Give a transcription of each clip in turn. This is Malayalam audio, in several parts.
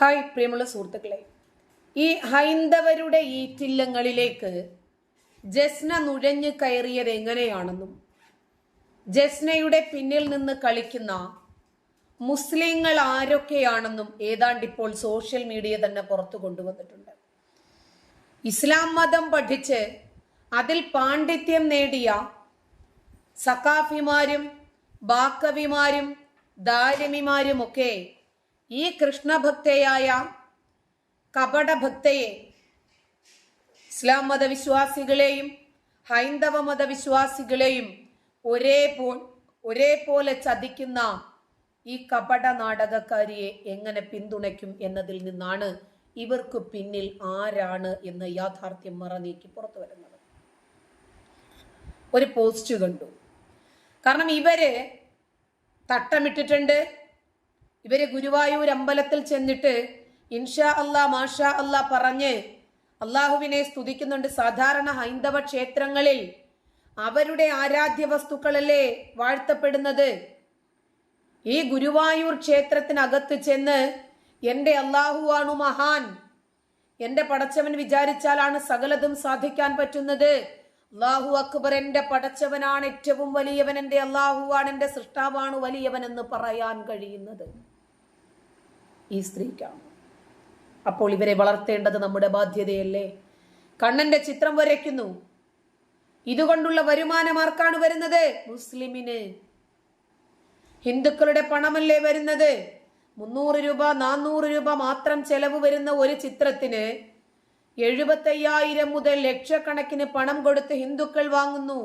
ഹായ് പ്രിയമുള്ള സുഹൃത്തുക്കളെ. ഈ ഹൈന്ദവരുടെ ഈറ്റില്ലങ്ങളിലേക്ക് ജസ്ന നുഴഞ്ഞു കയറിയത് എങ്ങനെയാണെന്നും ജസ്നയുടെ പിന്നിൽ നിന്ന് കളിക്കുന്ന മുസ്ലിങ്ങൾ ആരൊക്കെയാണെന്നും ഏതാണ്ട് ഇപ്പോൾ സോഷ്യൽ മീഡിയ തന്നെ പുറത്തു കൊണ്ടുവന്നിട്ടുണ്ട്. ഇസ്ലാം മതം പഠിച്ച് അതിൽ പാണ്ഡിത്യം നേടിയ സക്കാഫിമാരും ബാക്കവിമാരും ദാരിമിമാരുമൊക്കെ ഈ കൃഷ്ണഭക്തയായ കപടഭക്തയെ ഇസ്ലാം മതവിശ്വാസികളെയും ഹൈന്ദവ മതവിശ്വാസികളെയും ഒരേ പോ ഒരേപോലെ ചതിക്കുന്ന ഈ കപട നാടകക്കാരിയെ എങ്ങനെ പിന്തുണയ്ക്കും എന്നതിൽ നിന്നാണ് ഇവർക്ക് പിന്നിൽ ആരാണ് എന്ന് യാഥാർത്ഥ്യം മറനീക്കി പുറത്തു വരുന്നത്. ഒരു പോസ്റ്റ് കണ്ടു. കാരണം ഇവർ തട്ടമിട്ടിട്ടുണ്ട്. ഇവർ ഗുരുവായൂർ അമ്പലത്തിൽ ചെന്നിട്ട് ഇൻഷാ അല്ലാ മാഷാ അല്ലാ പറഞ്ഞ് അള്ളാഹുവിനെ സ്തുതിക്കുന്നുണ്ട്. സാധാരണ ഹൈന്ദവ ക്ഷേത്രങ്ങളിൽ അവരുടെ ആരാധ്യ വസ്തുക്കളല്ലേ വാഴ്ത്തപ്പെടുന്നത്? ഈ ഗുരുവായൂർ ക്ഷേത്രത്തിനകത്ത് ചെന്ന് എന്റെ അള്ളാഹുവാണു മഹാൻ. എന്റെ പടച്ചവൻ വിചാരിച്ചാലാണ് സകലതും സാധിക്കാൻ പറ്റുന്നത്. അള്ളാഹു അക്ബർ എന്റെ പടച്ചവനാണ് ഏറ്റവും വലിയവൻ എന്റെ അള്ളാഹുവാണ് എന്റെ സൃഷ്ടാവാണ് വലിയവൻ എന്ന് പറയാൻ കഴിയുന്നത്. ഈ സ്ത്രീക്കാണ് അപ്പോൾ ഇവരെ വളർത്തേണ്ടത് നമ്മുടെ ബാധ്യതയല്ലേ? കണ്ണന്റെ ചിത്രം വരയ്ക്കുന്നു. ഇതുകൊണ്ടുള്ള വരുമാനം ആർക്കാണ് വരുന്നത്? മുസ്ലിമിന്. ഹിന്ദുക്കളുടെ പണമല്ലേ വരുന്നത്? മുന്നൂറ് രൂപ നാനൂറ് രൂപ മാത്രം ചെലവ് വരുന്ന ഒരു ചിത്രത്തിന് എഴുപത്തയ്യായിരം മുതൽ ലക്ഷക്കണക്കിന് പണം കൊടുത്ത് ഹിന്ദുക്കൾ വാങ്ങുന്നു.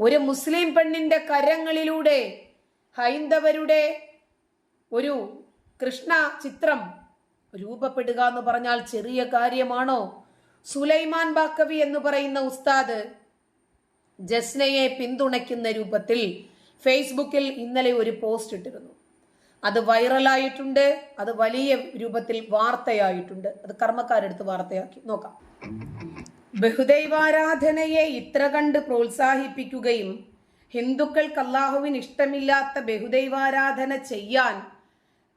ഒരു മുസ്ലിം പെണ്ണിന്റെ കരങ്ങളിലൂടെ ഹൈന്ദവരുടെ ഒരു കൃഷ്ണ ചിത്രം രൂപപ്പെടുക എന്ന് പറഞ്ഞാൽ ചെറിയ കാര്യമാണോ? സുലൈമാൻ ബാക്കവി എന്ന് പറയുന്ന ഉസ്താദ് ജസ്നയെ പിന്തുണയ്ക്കുന്ന രൂപത്തിൽ ഫേസ്ബുക്കിൽ ഇന്നലെ ഒരു പോസ്റ്റ് ഇട്ടിരുന്നു. അത് വൈറലായിട്ടുണ്ട് അത് വലിയ രൂപത്തിൽ വാർത്തയായിട്ടുണ്ട്. അത് കർമ്മക്കാരെടുത്ത് വാർത്തയാക്കി. നോക്കാം. ബഹുദൈവാരാധനയെ ഇത്ര കണ്ട് പ്രോത്സാഹിപ്പിക്കുകയും ഹിന്ദുക്കൾക്ക് അള്ളാഹുവിന് ഇഷ്ടമില്ലാത്ത ബഹുദൈവാരാധന ചെയ്യാൻ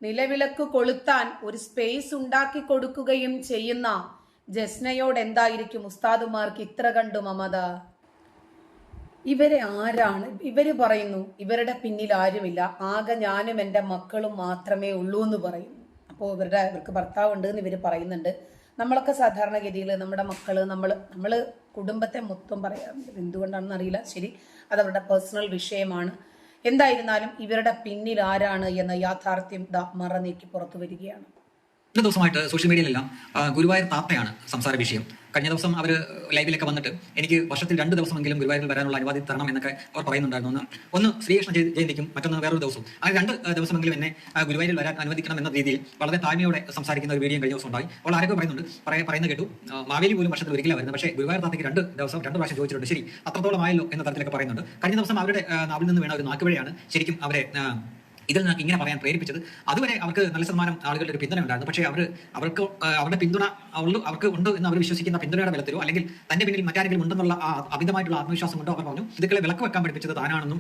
നിലവിളക്ക് കൊളുത്താൻ ഒരു സ്പേസ് ഉണ്ടാക്കി കൊടുക്കുകയും ചെയ്യുന്ന ജസ്നയോട് എന്തായിരിക്കും ഉസ്താദുമാർക്ക് ഇത്ര കണ്ടു മമത? ഇവരെ ആരാണ്? ഇവർ പറയുന്നു ഇവരുടെ പിന്നിൽ ആരുമില്ല. ആകെ ഞാനും എന്റെ മക്കളും മാത്രമേ ഉള്ളൂ എന്ന് പറയുന്നു അപ്പോൾ ഇവരുടെ ഇവർക്ക് ഭർത്താവ് ഉണ്ട് എന്ന് ഇവർ പറയുന്നുണ്ട്. നമ്മളൊക്കെ സാധാരണഗതിയിൽ നമ്മുടെ മക്കൾ നമ്മൾ നമ്മൾ കുടുംബത്തെ മൊത്തം പറയാറുണ്ട്. എന്തുകൊണ്ടാണെന്ന് അറിയില്ല ശരി അതവരുടെ പേഴ്സണൽ വിഷയമാണ്. എന്തായിരുന്നാലും ഇവരുടെ പിന്നിൽ ആരാണ് എന്ന യാഥാർത്ഥ്യം ദാ മറനീക്കി പുറത്തു വരികയാണ്. ഇന്ന ദിവസമായിട്ട് സോഷ്യൽ മീഡിയയിലെല്ലാം ഗുരുവായൂർ താത്തയാണ് സംസാര വിഷയം. കഴിഞ്ഞ ദിവസം അവർ ലൈവിലൊക്കെ വന്നിട്ട് എനിക്ക് വർഷത്തിൽ രണ്ട് ദിവസമെങ്കിലും ഗുരുവായൂരിൽ വരാനുള്ള അനുവാദം തരണം എന്നൊക്കെ അവർ പറയുന്നുണ്ടായിരുന്നു ഒന്ന് ശ്രീകൃഷ്ണ ജയ- ജയന്തിക്കും മറ്റൊന്ന് വേറൊരു ദിവസവും. അങ്ങനെ രണ്ട് ദിവസമെങ്കിലും എന്നെ ഗുരുവായൂരിൽ വരാൻ അനുവദിക്കണം എന്ന രീതിയിൽ വളരെ താഴ്മയോടെ സംസാരിക്കുന്ന ഒരു വീഡിയോ കഴിഞ്ഞ ദിവസം ഉണ്ടായി. അവൾ ആരൊക്കെ പറയുന്നുണ്ട്. പറയ പറയുന്ന കേട്ടു. മാവേലി പോലും വർഷത്തിൽ ഒരിക്കലും വരുന്നത്. പക്ഷേ ഗുരുവായൂർ താത്തയ്ക്ക് രണ്ട് ദിവസം രണ്ട് പ്രാവശ്യം ചോദിച്ചിട്ടുണ്ട്. ശരി അത്രത്തോളം ആയല്ലോ എന്ന തരത്തിലൊക്കെ പറയുന്നുണ്ട്. കഴിഞ്ഞ ദിവസം അവരുടെ നാവിൽ നിന്ന് വീണ ഒരു നാക്കുവഴിയാണ് ശരിക്കും അവരെ ഇതിൽ നിന്നൊക്കെ ഇങ്ങനെ പറയാൻ പ്രേരിപ്പിച്ചത്. അതുവരെ അവർക്ക് നല്ല ശതമാനം ആളുകളുടെ ഒരു പിന്തുണ ഉണ്ടായിരുന്നു. പക്ഷേ അവർ അവർക്ക് അവരുടെ പിന്തുണ ഉള്ളു അവർക്ക് ഉണ്ട് എന്ന് അവർ വിശ്വസിക്കുന്ന പിന്തുണയുടെ ബലത്തിലോ അല്ലെങ്കിൽ തന്റെ പിന്നിൽ മറ്റാരെങ്കിലും ഉണ്ടെന്നുള്ള ആ അമിതമായിട്ടുള്ള ആത്മവിശ്വാസം ഉണ്ടോ അവർ പറഞ്ഞു. ഇതുക്കളെ വിലക്ക് വെക്കാൻ പഠിപ്പിച്ചത് താനാണെന്നും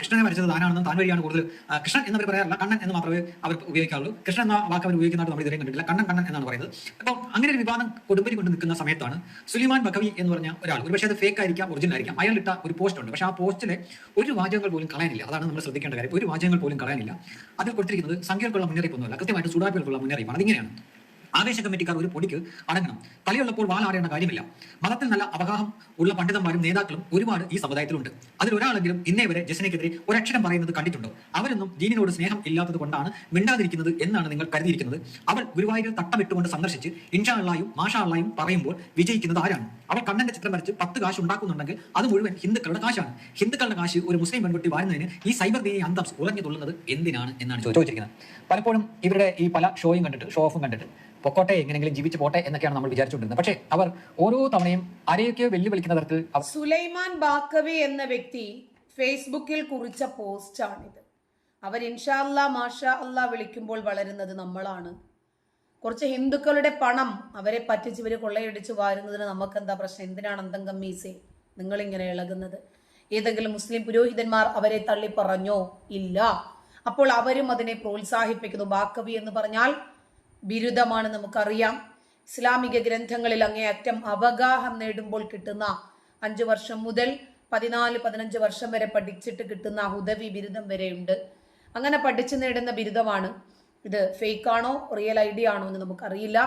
കൃഷ്ണനെ വരച്ചത് താനാണെന്നും താൻ വഴിയാണ് കൂടുതൽ കൃഷ്ണൻ എന്ന് പറയാറില്ല കണ്ണൻ എന്ന് മാത്രമേ അവർ ഉപയോഗിക്കാറുള്ളൂ. കൃഷ്ണൻ എന്ന വാക്ക് അവർ ഉപയോഗിക്കുന്നതായിട്ട് നമ്മൾ ഇതുവരെ കണ്ടിട്ടില്ല. കണ്ണൻ കണ്ണൻ എന്നാണ് പറയുന്നത്. അപ്പോൾ അങ്ങനെ ഒരു വിവാദം കൊടുമ്പരി കൊണ്ട് നിൽക്കുന്ന സമയത്താണ് സുലിമാൻ ബഖവി എന്ന് പറഞ്ഞ ഒരാൾ ഒരു പക്ഷേ അത് ഫേക്ക് ആയിരിക്കാം ഒറിജിനൽ ആയിരിക്കാം അയാൾ ഇട്ട ഒരു പോസ്റ്റ് ഉണ്ട്. പക്ഷേ ആ പോസ്റ്റിലെ ഒരു വാചകങ്ങൾ പോലും കളയാനില്ല. അതാണ് നമ്മൾ ശ്രദ്ധിക്കേണ്ട കാര്യം. ഒരു വാചകങ്ങൾ പോലും കളയാനില്ല അതിൽ കൊടുത്തിരിക്കുന്നത് സംഖ്യകൾക്കുള്ള മുന്നറിയിപ്പൊന്നുമല്ല. കൃത്യമായിട്ട് ചൂടാപ്പികൾക്കുള്ള മുന്നറിയിപ്പാണ്. അതിങ്ങനെയാണ്. ആവേശ കമ്മിറ്റിക്കാർ ഒരു പൊടിക്ക് അടങ്ങണം. തലയുള്ളപ്പോൾ വാളാടേണ്ട കാര്യമില്ല. മതത്തിൽ നല്ല അവഗാഹം ഉള്ള പണ്ഡിതന്മാരും നേതാക്കളും ഒരുപാട് ഈ സമുദായത്തിലുണ്ട്. അതിൽ ഒരാളെങ്കിലും ഇന്നേ വരെ ജസനയ്ക്കെതിരെ ഒരക്ഷരം പറയുന്നത് കണ്ടിട്ടുണ്ടോ? അവരൊന്നും ദീനിനോട് സ്നേഹം ഇല്ലാത്തത് കൊണ്ടാണ് മിണ്ടാതിരിക്കുന്നത് എന്നാണ് നിങ്ങൾ കരുതിയിരിക്കുന്നത്. അവൾ ഗുരുവായൂരിൽ തട്ടമിട്ടുകൊണ്ട് സന്ദർശിച്ച് ഇൻഷാ അള്ളായും മാഷാ അള്ളായും പറയുമ്പോൾ വിജയിക്കുന്നത് ആരാണ്? അവൾ കണ്ണന്റെ ചിത്രം വരച്ച് പത്ത് കാശ് ഉണ്ടാക്കുന്നുണ്ടെങ്കിൽ അത് മുഴുവൻ ഹിന്ദുക്കളുടെ കാശാണ്. ഹിന്ദുക്കളുടെ കാശ് ഒരു മുസ്ലിം പെൺകുട്ടി വാരുന്നതിന് ഈ സൈബർ ദീനി അന്തം ഉറഞ്ഞു തുള്ളുന്നത് എന്തിനാണ് എന്നാണ് ചോദിച്ചിരിക്കുന്നത്. പലപ്പോഴും ഇവരുടെ ഈ പല ഷോയും കണ്ടിട്ട് ഷോ ഓഫും കണ്ടിട്ട് പൊക്കോട്ടെ എങ്ങനെങ്കിലും ജീവിച്ചു പോട്ടെ എന്നൊക്കെയാണ് നമ്മൾ വിചാരിച്ചുകൊണ്ടിരുന്നത്. പക്ഷേ അവർ ഓരോ തവണയും ആരെയൊക്കെയോ വെല്ലുവിളിക്കുന്ന തരത്തിൽ അവർ സുലൈമാൻ ബാക്കവി എന്ന വ്യക്തി ഫേസ്ബുക്കിൽ കുറിച്ച പോസ്റ്റാണിത്. അവർ ഇൻഷാ അല്ലാ മാഷാ അല്ലാ വിളിക്കുമ്പോൾ വളരുന്നത് നമ്മളാണ്. കുറച്ച് ഹിന്ദുക്കളുടെ പണം അവരെ പറ്റിച്ച് ഇവർ കൊള്ളയടിച്ച് വാരുന്നതിന് നമുക്കെന്താ പ്രശ്നം? എന്തിനാണ് അന്തംഗം മീസെ നിങ്ങളിങ്ങനെ ഇളകുന്നത്? ഏതെങ്കിലും മുസ്ലിം പുരോഹിതന്മാർ അവരെ തള്ളി പറഞ്ഞോ? ഇല്ല. അപ്പോൾ അവരും അതിനെ പ്രോത്സാഹിപ്പിക്കുന്നു. ബാക്കവി എന്ന് പറഞ്ഞാൽ ബിരുദമാണ് നമുക്കറിയാം. ഇസ്ലാമിക ഗ്രന്ഥങ്ങളിൽ അങ്ങേ അങ്ങേയറ്റം അവഗാഹം നേടുമ്പോൾ കിട്ടുന്ന അഞ്ചു വർഷം മുതൽ പതിനാല് പതിനഞ്ച് വർഷം വരെ പഠിച്ചിട്ട് കിട്ടുന്ന ഹുദവി ബിരുദം വരെയുണ്ട്. അങ്ങനെ പഠിച്ചു നേടുന്ന ബിരുദമാണ്. ഇത് ഫേക്ക് ആണോ റിയൽ ഐഡിയ ആണോ എന്ന് നമുക്കറിയില്ല.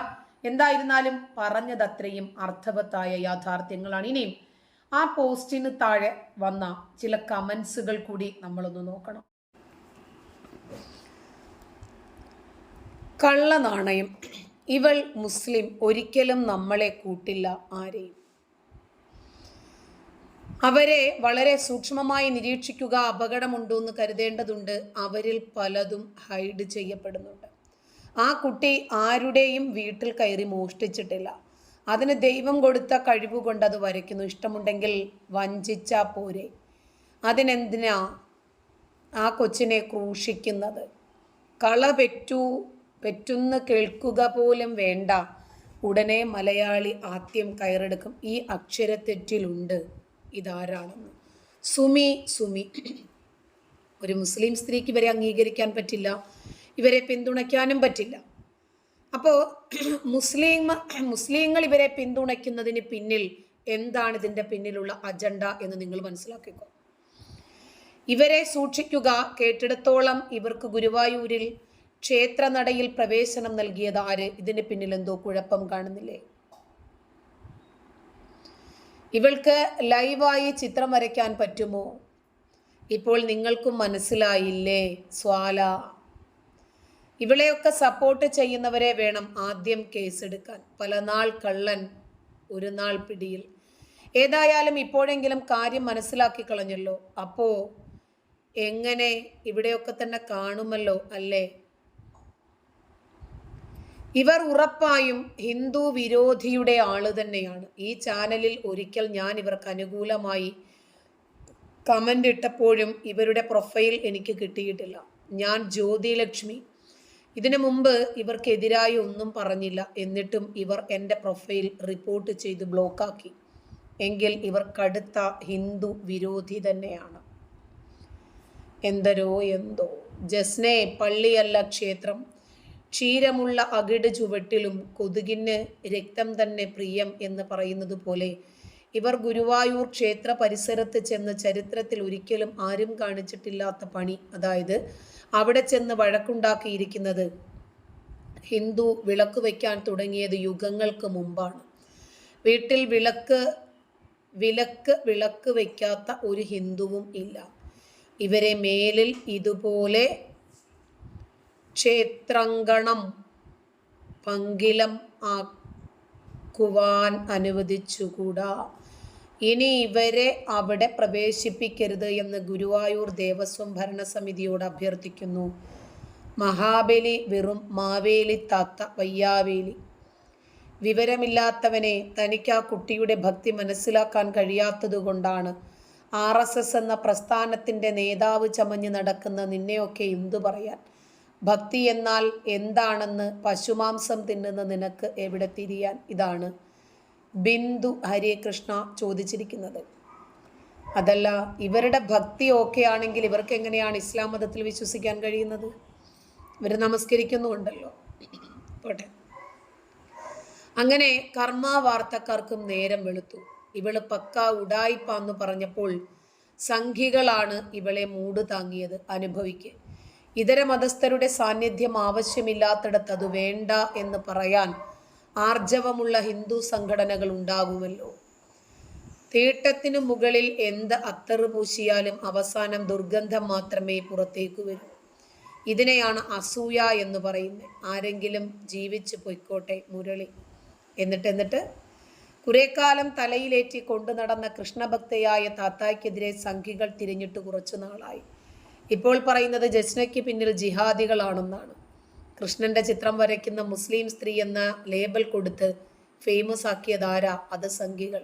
എന്തായിരുന്നാലും പറഞ്ഞത് അത്രയും അർത്ഥവത്തായ യാഥാർത്ഥ്യങ്ങളാണ്. ഇനിയും ആ പോസ്റ്റിന് താഴെ വന്ന ചില കമൻസുകൾ കൂടി നമ്മളൊന്ന് നോക്കണം. കള്ളനാണയം ഇവൾ മുസ്ലിം ഒരിക്കലും നമ്മളെ കൂട്ടില്ല ആരെയും. അവരെ വളരെ സൂക്ഷ്മമായി നിരീക്ഷിക്കുക അപകടമുണ്ടോ എന്ന് കരുതേണ്ടതുണ്ട്. അവരിൽ പലതും ഹൈഡ് ചെയ്യപ്പെടുന്നുണ്ട്. ആ കുട്ടി ആരുടെയും വീട്ടിൽ കയറി മോഷ്ടിച്ചിട്ടില്ല. അതിന് ദൈവം കൊടുത്ത കഴിവ് കൊണ്ട് അത് വരയ്ക്കുന്നു. ഇഷ്ടമുണ്ടെങ്കിൽ വഞ്ചിച്ച പോരെ. അതിനെന്തിനാ ആ കൊച്ചിനെ ക്രൂശിക്കുന്നത്? കള പെറ്റു പെറ്റുന്ന് കേൾക്കുക പോലും വേണ്ട. ഉടനെ മലയാളി ആദ്യം കയറെടുക്കും. ഈ അക്ഷരത്തെറ്റിലുണ്ട്. ഇതാരാണെന്ന്. സുമി സുമി. ഒരു മുസ്ലിം സ്ത്രീക്ക് ഇവരെ അംഗീകരിക്കാൻ പറ്റില്ല. ഇവരെ പിന്തുണയ്ക്കാനും പറ്റില്ല. അപ്പോൾ മുസ്ലിം മുസ്ലിങ്ങൾ ഇവരെ പിന്തുണയ്ക്കുന്നതിന് പിന്നിൽ എന്താണ് ഇതിന്റെ പിന്നിലുള്ള അജണ്ട എന്ന് നിങ്ങൾ മനസ്സിലാക്കിക്കോ. ഇവരെ സൂക്ഷിക്കുക കേട്ടിടത്തോളം ഇവർക്ക് ഗുരുവായൂരിൽ ക്ഷേത്രനടയിൽ പ്രവേശനം നൽകിയത് ആര്? ഇതിന് പിന്നിൽ എന്തോ കുഴപ്പം കാണുന്നില്ലേ? ഇവൾക്ക് ലൈവായി ചിത്രം വരയ്ക്കാൻ പറ്റുമോ? ഇപ്പോൾ നിങ്ങൾക്കും മനസ്സിലായില്ലേ സ്വാല? ഇവളെയൊക്കെ സപ്പോർട്ട് ചെയ്യുന്നവരെ വേണം ആദ്യം കേസെടുക്കാൻ. പല നാൾ കള്ളൻ ഒരു നാൾ പിടിയിൽ. ഏതായാലും ഇപ്പോഴെങ്കിലും കാര്യം മനസ്സിലാക്കി കളഞ്ഞല്ലോ. അപ്പോ എങ്ങനെ ഇവിടെയൊക്കെ തന്നെ കാണുമല്ലോ അല്ലേ? ഇവർ ഉറപ്പായും ഹിന്ദു വിരോധിയുടെ ആൾ തന്നെയാണ്. ഈ ചാനലിൽ ഒരിക്കൽ ഞാൻ ഇവർക്ക് അനുകൂലമായി കമന്റ് ഇട്ടപ്പോഴും ഇവരുടെ പ്രൊഫൈൽ എനിക്ക് കിട്ടിയിട്ടില്ല. ഞാൻ ജ്യോതിലക്ഷ്മി. ഇതിനു മുമ്പ് ഇവർക്കെതിരായി ഒന്നും പറഞ്ഞില്ല. എന്നിട്ടും ഇവർ എന്റെ പ്രൊഫൈൽ റിപ്പോർട്ട് ചെയ്ത് ബ്ലോക്കാക്കി എങ്കിൽ ഇവർ കടുത്ത ഹിന്ദു വിരോധി തന്നെയാണ്. എന്തരോ എന്തോ. ജസ്നെ പള്ളിയല്ല ക്ഷേത്രം. ക്ഷീരമുള്ള അകിട് ചുവട്ടിലും കൊതുകിന് രക്തം തന്നെ പ്രിയം എന്ന് പറയുന്നത് പോലെ ഇവർ ഗുരുവായൂർ ക്ഷേത്ര പരിസരത്ത് ചെന്ന് ചരിത്രത്തിൽ ഒരിക്കലും ആരും കാണിച്ചിട്ടില്ലാത്ത പണി. അതായത് അവിടെ ചെന്ന് വഴക്കുണ്ടാക്കിയിരിക്കുന്നത് ഹിന്ദു വിളക്ക് വയ്ക്കാൻ തുടങ്ങിയത് യുഗങ്ങൾക്ക് മുമ്പാണ്. വീട്ടിൽ വിളക്ക് വിലക്ക് വിളക്ക് വയ്ക്കാത്ത ഒരു ഹിന്ദുവും ഇല്ല. ഇവരെ മേലിൽ ഇതുപോലെ ക്ഷേത്രങ്കണം പങ്കിലം ആക്കുവാൻ അനുവദിച്ചുകൂടാ. ഇനി ഇവരെ അവിടെ പ്രവേശിപ്പിക്കരുത് എന്ന് ഗുരുവായൂർ ദേവസ്വം ഭരണസമിതിയോട് അഭ്യർത്ഥിക്കുന്നു. മഹാബലി വെറും മാവേലി താത്ത വയ്യാവേലി. വിവരമില്ലാത്തവനെ തനിക്ക് ആ കുട്ടിയുടെ ഭക്തി മനസ്സിലാക്കാൻ കഴിയാത്തതുകൊണ്ടാണ് ആർ എസ് എസ് എന്ന പ്രസ്ഥാനത്തിന്റെ നേതാവ് ചമഞ്ഞ് നടക്കുന്ന നിന്നെയൊക്കെ എന്തു പറയാൻ? ഭക്തി എന്നാൽ എന്താണെന്ന് പശുമാംസം തിന്നുന്ന നിനക്ക് എവിടെ തിരിയാൻ? ഇതാണ് ബിന്ദു ഹരേ കൃഷ്ണ ചോദിച്ചിരിക്കുന്നത്. അതല്ല ഇവരുടെ ഭക്തി ഓക്കെ ആണെങ്കിൽ ഇവർക്ക് എങ്ങനെയാണ് ഇസ്ലാം മതത്തിൽ വിശ്വസിക്കാൻ കഴിയുന്നത്? ഇവർ നമസ്കരിക്കുന്നുണ്ടല്ലോ പോട്ടെ. അങ്ങനെ കർമാവാർത്തക്കാർക്കും നേരം വെളുത്തു. ഇവൾ പക്ക ഉടായിപ്പാന്ന് പറഞ്ഞപ്പോൾ സംഘികളാണ് ഇവളെ മൂട് താങ്ങിയത് അനുഭവിക്ക്. ഇതര മതസ്ഥരുടെ സാന്നിധ്യം ആവശ്യമില്ലാത്തിടത്ത് അത് വേണ്ട എന്ന് പറയാൻ ആർജവമുള്ള ഹിന്ദു സംഘടനകൾ ഉണ്ടാകുമല്ലോ. തീട്ടത്തിനു മുകളിൽ എന്ത് അത്തറ് പൂശിയാലും അവസാനം ദുർഗന്ധം മാത്രമേ പുറത്തേക്ക് വരൂ. ഇതിനെയാണ് അസൂയ എന്ന് പറയുന്നത്. ആരെങ്കിലും ജീവിച്ച് പൊയ്ക്കോട്ടെ മുരളി. എന്നിട്ട് എന്നിട്ട് കുറെ കാലം തലയിലേറ്റി കൊണ്ടു നടന്ന കൃഷ്ണഭക്തയായ താത്തായ്ക്കെതിരെ സംഘികൾ തിരിഞ്ഞിട്ട് കുറച്ചു നാളായി. ഇപ്പോൾ പറയുന്നത് ജസ്നയ്ക്ക് പിന്നിൽ ജിഹാദികളാണെന്നാണ്. കൃഷ്ണന്റെ ചിത്രം വരയ്ക്കുന്ന മുസ്ലിം സ്ത്രീ എന്ന ലേബൽ കൊടുത്ത് ഫേമസ് ആക്കിയതാരാ? അത് സംഘികൾ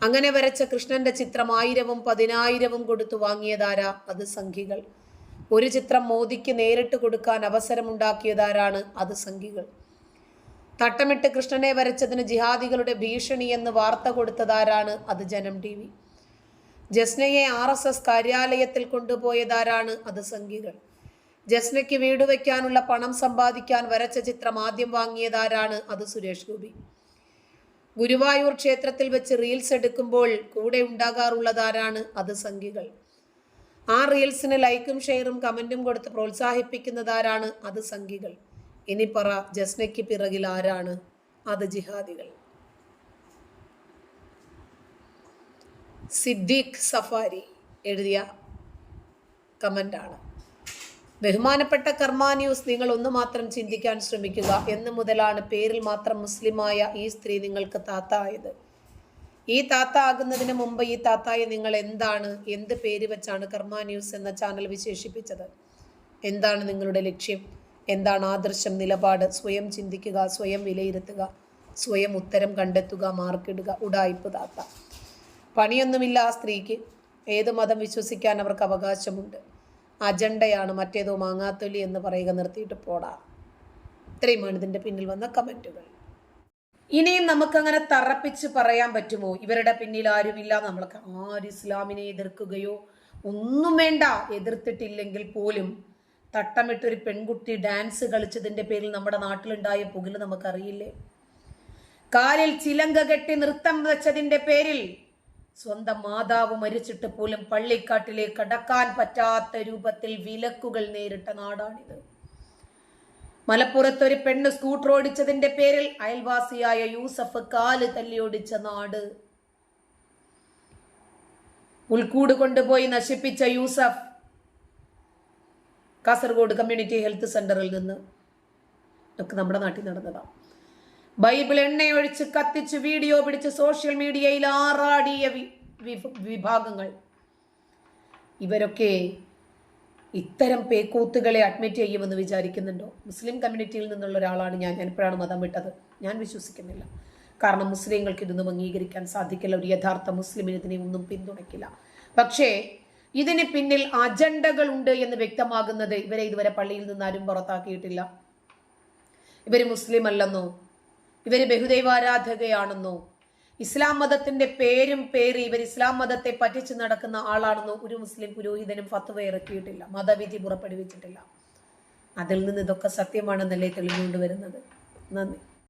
അങ്ങനെ വരച്ച കൃഷ്ണന്റെ ചിത്രം ആയിരവും പതിനായിരവും കൊടുത്തു വാങ്ങിയതാരാ? അത് സംഘികൾ ഒരു ചിത്രം മോദിക്ക് നേരിട്ട് കൊടുക്കാൻ അവസരമുണ്ടാക്കിയതാരാണ്? അത് സംഘികൾ തട്ടമിട്ട് കൃഷ്ണനെ വരച്ചതിന് ജിഹാദികളുടെ ഭീഷണി എന്ന് വാർത്ത കൊടുത്തതാരാണ്? അത് ജനം ടി ജസ്നയെ ആർ എസ് എസ് കാര്യാലയത്തിൽ കൊണ്ടുപോയതാരാണ് അത് സംഘികൾ ജസ്നയ്ക്ക് വീട് വയ്ക്കാനുള്ള പണം സമ്പാദിക്കാൻ വരച്ച ചിത്രം ആദ്യം വാങ്ങിയതാരാണ് അത് സുരേഷ് ഗോപി? ഗുരുവായൂർ ക്ഷേത്രത്തിൽ വെച്ച് റീൽസ് എടുക്കുമ്പോൾ കൂടെ ഉണ്ടാകാറുള്ളതാരാണ് അത് സംഘികൾ ആ റീൽസിന് ലൈക്കും ഷെയറും കമന്റും കൊടുത്ത് പ്രോത്സാഹിപ്പിക്കുന്നതാരാണ് അത് സംഘികൾ ഇനി പറ ജസ്നയ്ക്ക് പിറകിൽ ആരാണ് അത് ജിഹാദികൾ? സിദ്ദീഖ് സഫാരി എഴുതിയ കമന്റാണ് ബഹുമാനപ്പെട്ട കർമ്മ ന്യൂസ് നിങ്ങൾ ഒന്ന് മാത്രം ചിന്തിക്കാൻ ശ്രമിക്കുക. എന്ന് മുതലാണ് പേരിൽ മാത്രം മുസ്ലിമായ ഈ സ്ത്രീ നിങ്ങൾക്ക് താത്ത ആയത് ഈ താത്ത ആകുന്നതിന് മുമ്പ് ഈ താത്തായെ നിങ്ങൾ എന്താണ് എന്ത് പേര് വെച്ചാണ് കർമ്മ ന്യൂസ് എന്ന ചാനൽ വിശേഷിപ്പിച്ചത്? എന്താണ് നിങ്ങളുടെ ലക്ഷ്യം? എന്താണ് ആദർശം നിലപാട്? സ്വയം ചിന്തിക്കുക സ്വയം വിലയിരുത്തുക സ്വയം ഉത്തരം കണ്ടെത്തുക മാർക്കിടുക ഉടായിപ്പ് താത്ത. പണിയൊന്നുമില്ല ആ സ്ത്രീക്ക്. ഏത് മതം വിശ്വസിക്കാൻ അവർക്ക് അവകാശമുണ്ട്. അജണ്ടയാണ് മറ്റേതോ മാങ്ങാത്തൊലി എന്ന് പറയുക നിർത്തിയിട്ട് പോടാ. ഇത്രയുമാണ് ഇതിന്റെ പിന്നിൽ വന്ന കമന്റുകൾ ഇനിയും നമുക്കങ്ങനെ തറപ്പിച്ച് പറയാൻ പറ്റുമോ? ഇവരുടെ പിന്നിൽ ആരുമില്ല. നമ്മൾക്ക് ആര് ഇസ്ലാമിനെ എതിർക്കുകയോ ഒന്നും വേണ്ട. എതിർത്തിട്ടില്ലെങ്കിൽ പോലും തട്ടമിട്ടൊരു പെൺകുട്ടി ഡാൻസ് കളിച്ചതിന്റെ പേരിൽ നമ്മുടെ നാട്ടിലുണ്ടായ പുകിൽ നമുക്കറിയില്ലേ? കാലിൽ ചിലങ്ക കെട്ടി നൃത്തം വെച്ചതിന്റെ പേരിൽ സ്വന്തം മാതാവ് മരിച്ചിട്ട് പോലും പള്ളിക്കാട്ടിലേക്ക് കടക്കാൻ പറ്റാത്ത രൂപത്തിൽ വിലക്കുകൾ നേരിട്ട നാടാണിത്. മലപ്പുറത്ത് ഒരു പെണ്ണ് സ്കൂട്ടർ ഓടിച്ചതിന്റെ പേരിൽ അയൽവാസിയായ യൂസഫ് കാൽ തല്ലി ഓടിച്ച നാട്. പുൽക്കൂട് കൊണ്ടുപോയി നശിപ്പിച്ച യൂസഫ് കാസർഗോഡ് കമ്മ്യൂണിറ്റി ഹെൽത്ത് സെന്ററിൽ നിന്ന്. ഒക്കെ നമ്മുടെ നാട്ടിൽ നടന്നതാണ് ബൈബിൾ എണ്ണയൊഴിച്ച് കത്തിച്ച് വീഡിയോ പിടിച്ച് സോഷ്യൽ മീഡിയയിൽ ആറാടിയ വിഭാഗങ്ങൾ. ഇവരൊക്കെ ഇത്തരം പേക്കൂത്തുകളെ അഡ്മിറ്റ് ചെയ്യുമെന്ന് വിചാരിക്കുന്നുണ്ടോ? മുസ്ലിം കമ്മ്യൂണിറ്റിയിൽ നിന്നുള്ള ഒരാളാണ് ഞാൻ. ഞാൻ ഇപ്പോഴാണ് മതം വിട്ടത്. ഞാൻ വിശ്വസിക്കുന്നില്ല. കാരണം മുസ്ലിങ്ങൾക്ക് ഇതൊന്നും അംഗീകരിക്കാൻ സാധിക്കില്ല. ഒരു യഥാർത്ഥ മുസ്ലിമിന് ഇതിനെ ഒന്നും പിന്തുണയ്ക്കില്ല. പക്ഷേ ഇതിന് പിന്നിൽ അജണ്ടകൾ ഉണ്ട് എന്ന് വ്യക്തമാകുന്നത് ഇവരെ ഇതുവരെ പള്ളിയിൽ നിന്ന് ആരും പുറത്താക്കിയിട്ടില്ല. ഇവർ മുസ്ലിം അല്ലെന്നോ? ഇവർ ബഹുദൈവാരാധകയാണെന്നോ ഇസ്ലാം മതത്തിന്റെ പേരും പേര് ഇവർ ഇസ്ലാം മതത്തെ പറ്റിച്ചു നടക്കുന്ന ആളാണെന്നോ ഒരു മുസ്ലിം പുരോഹിതനും ഫത്വ ഇറക്കിയിട്ടില്ല മതവിധി പുറപ്പെടുവിച്ചിട്ടില്ല. അതിൽ നിന്ന് ഇതൊക്കെ സത്യമാണെന്നല്ലേ തെളിഞ്ഞുകൊണ്ട് വരുന്നത്. നന്ദി.